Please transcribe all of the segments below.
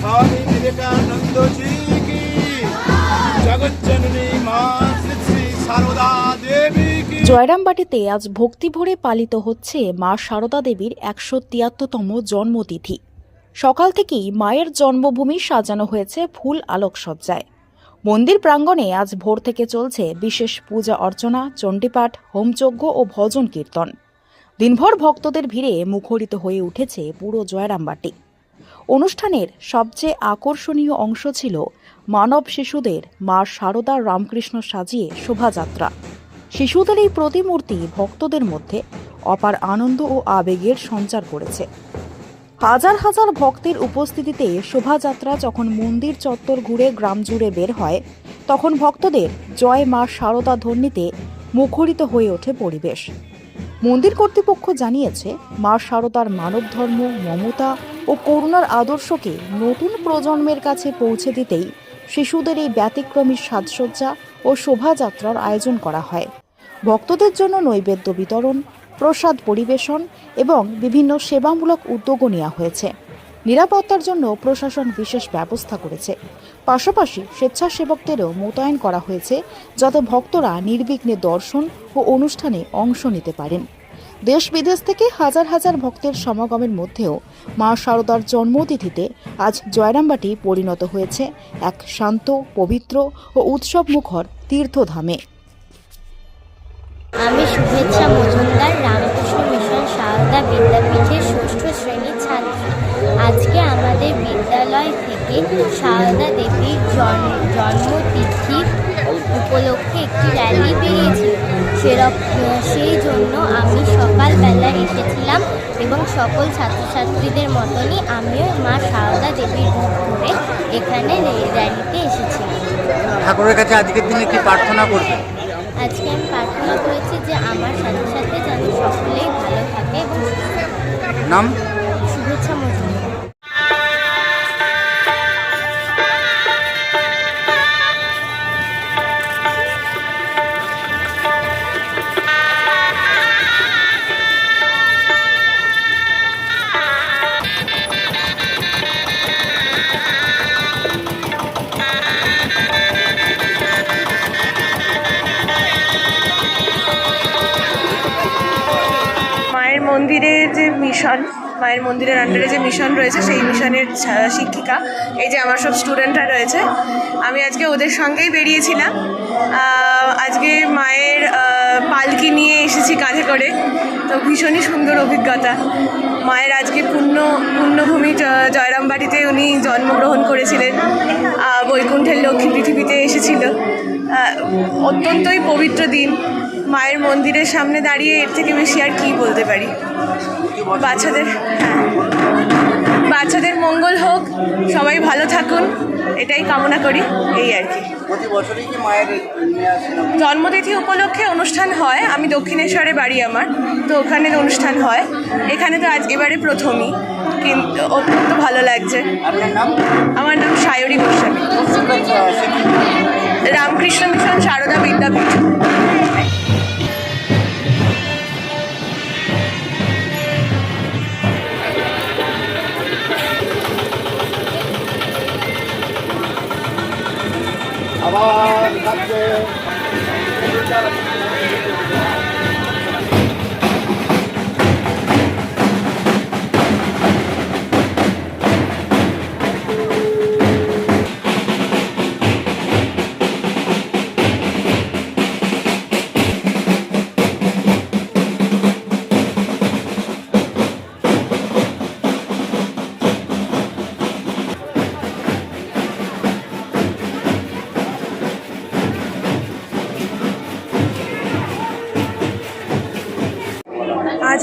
स्वामी विवेकानंद जी की जगत जननी माँ श्री श्री शारदा देवी की জয়রামবাটিতে আজ ভক্তি ভরে পালিত হচ্ছে মা সারদা দেবীর একশো তিয়াত্তরতম জন্মতিথি সকাল থেকেই মায়ের জন্মভূমি সাজানো হয়েছে ফুল আলোকসজ্জায় মন্দির প্রাঙ্গণে আজ ভোর থেকে চলছে বিশেষ পূজা অর্চনা চণ্ডীপাঠ হোমযজ্ঞ ও ভজন কীর্তন দিনভর ভক্তদের ভিড়ে মুখরিত হয়ে উঠেছে পুরো জয়রামবাটি অনুষ্ঠানের সবচেয়ে আকর্ষণীয় অংশ ছিল মানব শিশুদের মা সারদা রামকৃষ্ণ সাজিয়ে শোভাযাত্রা। শিশুদের এই প্রতিমূর্তি ভক্তদের মধ্যে অপার আনন্দ ও আবেগের সঞ্চার করেছে। হাজার হাজার ভক্তের উপস্থিতিতে শোভাযাত্রা যখন মন্দির চত্বর ঘুরে গ্রাম জুড়ে বের হয়, তখন ভক্তদের জয় মা সারদা ধ্বনিতে মুখরিত হয়ে ওঠে পরিবেশ। মন্দির কর্তৃপক্ষ জানিয়েছে, মা সারদার মানব ধর্ম মমতা ও করুণার আদর্শকে নতুন প্রজন্মের কাছে পৌঁছে দিতেই শিশুদের এই ব্যতিক্রমী সাজসজ্জা ও শোভাযাত্রার আয়োজন করা হয়। ভক্তদের জন্য নৈবেদ্য বিতরণ, প্রসাদ পরিবেশন এবং বিভিন্ন সেবামূলক উদ্যোগও নেওয়া হয়েছে। নিরাপত্তার জন্য প্রশাসন বিশেষ ব্যবস্থা করেছে। পাশাপাশি স্বেচ্ছাসেবকদেরও মোতায়েন করা হয়েছে যাতে ভক্তরা নির্বিঘ্নে দর্শন ও অনুষ্ঠানে অংশ নিতে পারেন। দেশ বিদেশ থেকে হাজার হাজার ভক্তের সমাগমের মধ্যেও মা শারদার জন্মতিথিতে আজ জয়রামবাটি পরিণত হয়েছে এক শান্ত, পবিত্র ও উৎসব মুখর তীর্থধামে। আমি শুভেচ্ছা মজুমদার, রামকৃষ্ণ মিশন শারদা বিদ্যাপীঠের ষষ্ঠ শ্রেণির ছাত্রী। আজকে আমাদের বিদ্যালয় থেকে সারদা দেবীর জন- জন্মতিথি উপলক্ষে একটি র্যালি বেরিয়েছিল। সেরকম সেই জন্য আমি সকালবেলা এসেছিলাম এবং সকল ছাত্রছাত্রীদের মতনই আমিও মা সারদা দেবীর রূপ ধরে এখানে র্যালিতে এসেছিলাম। ঠাকুরের কাছে আজকের দিনে কি প্রার্থনা করবে আজকে আমি প্রার্থনা করেছি যে আমার সাথে সাথে যেন সকলেই ভালো থাকে। নাম? মন্দিরের যে মিশন, মায়ের মন্দিরের আন্ডারে যে মিশন রয়েছে, সেই মিশনের শিক্ষিকা, এই যে আমার সব স্টুডেন্টরা রয়েছে, আমি আজকে ওদের সঙ্গেই বেরিয়েছিলাম। আজকে মায়ের পালকি নিয়ে এসেছি কাঁধে করে। তো ভীষণই সুন্দর অভিজ্ঞতা। মায়ের আজকে পূর্ণ পূর্ণভূমি জ- জয়রামবাটিতে উনি জন্মগ্রহণ করেছিলেন। বৈকুণ্ঠের লক্ষ্মী পৃথিবীতে এসেছিল। অত্যন্তই পবিত্র দিন। মায়ের মন্দিরের সামনে দাঁড়িয়ে এর থেকে বেশি আর কি বলতে পারি? বাচ্চাদের হ্যাঁ। বাচ্চাদের মঙ্গল হোক সবাই ভালো থাকুন এটাই কামনা করি এই আর কি। জন্মতিথি উপলক্ষে অনুষ্ঠান হয় আমি দক্ষিণেশ্বরে বাড়ি আমার তো ওখানে অনুষ্ঠান হয়। এখানে তো আজ এবারে প্রথমই কিন্তু অত্যন্ত ভালো লাগছে। আমার নাম সায়রী গোস্বামী। রামকৃষ্ণ মিশন সারদা বিদ্যাপীঠ। আবার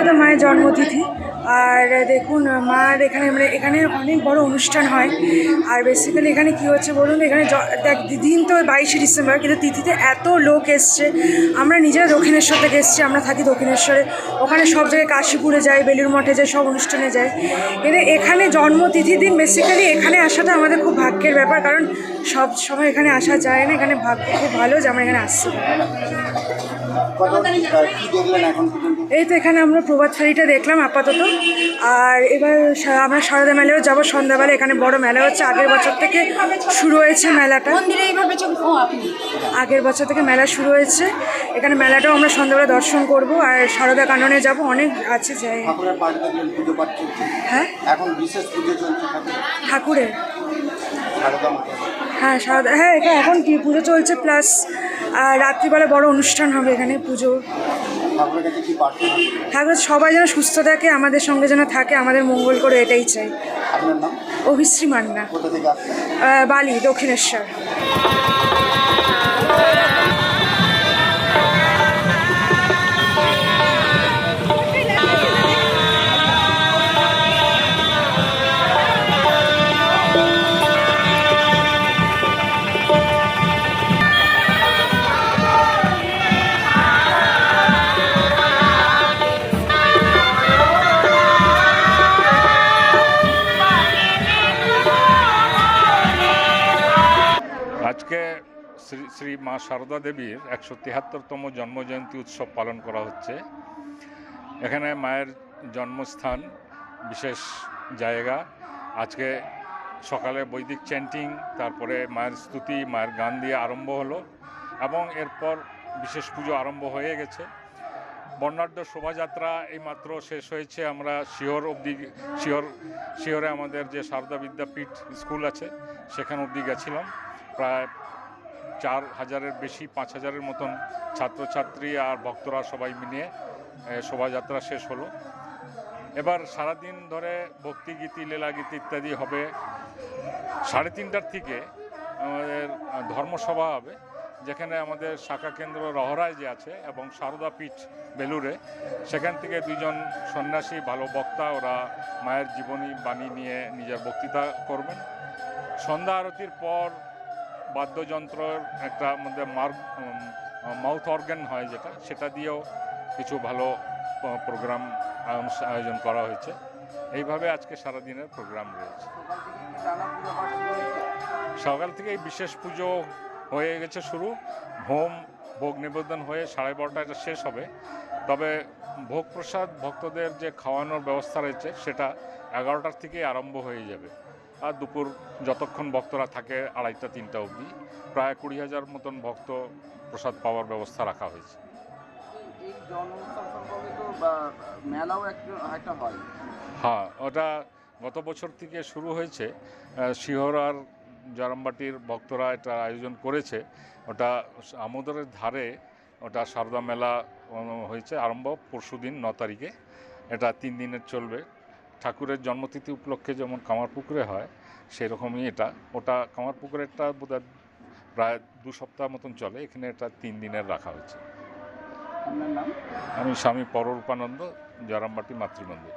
আজকে তো মায়ের জন্মতিথি। আর দেখুন, মার এখানে মানে এখানে অনেক বড় অনুষ্ঠান হয়। আর বেসিক্যালি এখানে কি হচ্ছে বলুন, এখানে দেখ, দিন তো বাইশে ডিসেম্বর, কিন্তু তিথিতে এত লোক এসছে। আমরা নিজেরা দক্ষিণেশ্বর থেকে এসছি, আমরা থাকি দক্ষিণেশ্বরে। ওখানে সব জায়গায় কাশীপুরে যাই বেলুর মঠে যাই সব অনুষ্ঠানে যাই কিন্তু এখানে জন্মতিথির দিন বেসিক্যালি এখানে আসাটা আমাদের খুব ভাগ্যের ব্যাপার, কারণ সব সময় এখানে আসা যায় না, এখানে ভাগ্য খুব ভালো যে আমরা এখানে আসছি। এই তো এখানে আমরা প্রভাত ফেরিটা দেখলাম আপাতত। আর এবার আমরা সারদা মেলায়ও যাব। সন্ধ্যাবেলা এখানে বড় মেলা হচ্ছে। আগের বছর থেকে শুরু হয়েছে মেলাটা। আগের বছর থেকে মেলা শুরু হয়েছে। এখানে মেলাটাও আমরা সন্ধ্যাবেলা দর্শন করব। আর সারদা কাননে যাব। অনেক আছে যাই হ্যাঁ? এখন বিশেষ ঠাকুরের। হ্যাঁ সারদা হ্যাঁ এখানে এখন কি পুজো চলছে প্লাস রাত্রিবেলা বড় অনুষ্ঠান হবে এখানে পুজো। ঠাকুর সবাই যেন সুস্থ থাকে আমাদের সঙ্গে যেন থাকে আমাদের মঙ্গল করে এটাই চাই। অভিশ্রী মান্না। বালি দক্ষিণেশ্বর। শ্রী মা সারদা দেবীর একশো তিয়াত্তরতম জন্মজয়ন্তী উৎসব পালন করা হচ্ছে। এখানে মায়ের জন্মস্থান, বিশেষ জায়গা। আজকে সকালে বৈদিক চ্যান্টিং তারপরে মায়ের স্তুতি, মায়ের গান দিয়ে আরম্ভ হলো এবং এরপর বিশেষ পুজো আরম্ভ হয়ে গেছে। বর্ণাঢ্য শোভাযাত্রা এইমাত্র শেষ হয়েছে। আমরা শিওর অবধি শিওর শিওরে আমাদের যে সারদা বিদ্যাপীঠ স্কুল আছে, সেখানে অবধি গেছিলাম। প্রায় চার হাজারের বেশি, পাঁচ হাজারের মতন ছাত্রছাত্রী আর ভক্তরা সবাই মিলিয়ে শোভাযাত্রা শেষ হলো। এবার সারাদিন ধরে ভক্তিগীতি, লীলাগীতি ইত্যাদি হবে। সাড়ে তিনটার থেকে আমাদের ধর্মসভা হবে, যেখানে আমাদের শাখা কেন্দ্র রহরায় যে আছে এবং সারদা পীঠ বেলুরে সেখান থেকে দুজন সন্ন্যাসী, ভালো বক্তা, ওরা মায়ের জীবনী বাণী নিয়ে নিজের বক্তৃতা করবেন। সন্ধ্যা আরতির পর বাদ্যযন্ত্রর একটা মধ্যে মার্গ মাউথ অর্গান হয় যেটা, সেটা দিয়েও কিছু ভালো প্রোগ্রাম আয়োজন করা হয়েছে। এইভাবে আজকে সারাদিনের প্রোগ্রাম রয়েছে। সকাল থেকেই বিশেষ পুজো হয়ে গেছে শুরু। হোম, ভোগ নিবেদন হয়ে সাড়ে বারোটা এটা শেষ হবে। তবে ভোগ প্রসাদ ভক্তদের যে খাওয়ানোর ব্যবস্থা রয়েছে, সেটা এগারোটার থেকে আরম্ভ হয়ে যাবে। আর দুপুর যতক্ষণ ভক্তরা থাকে আড়াইটা তিনটা অবধি প্রায় কুড়ি হাজার মতন ভক্ত প্রসাদ পাওয়ার ব্যবস্থা রাখা হয়েছে। হয়? ওটা গত বছর থেকে শুরু হয়েছে। আহ, শিহর আর জারামবাটির ভক্তরা এটা আয়োজন করেছে। ওটা আমোদরের ধারে ওটা সারদা মেলা হয়েছে আরম্ভ পরশুদিন ন তারিখে। এটা তিন দিনের চলবে। ঠাকুরের জন্মতিথি উপলক্ষে যেমন কামারপুকুরে হয় সেরকমই এটা। ওটা কামারপুকুরেরটা বোধহয় প্রায় দু সপ্তাহ মতন চলে এখানে এটা তিন দিনের রাখা হয়েছে। আমি স্বামী পররূপানন্দ জয়রামবাটি মাতৃমন্দির।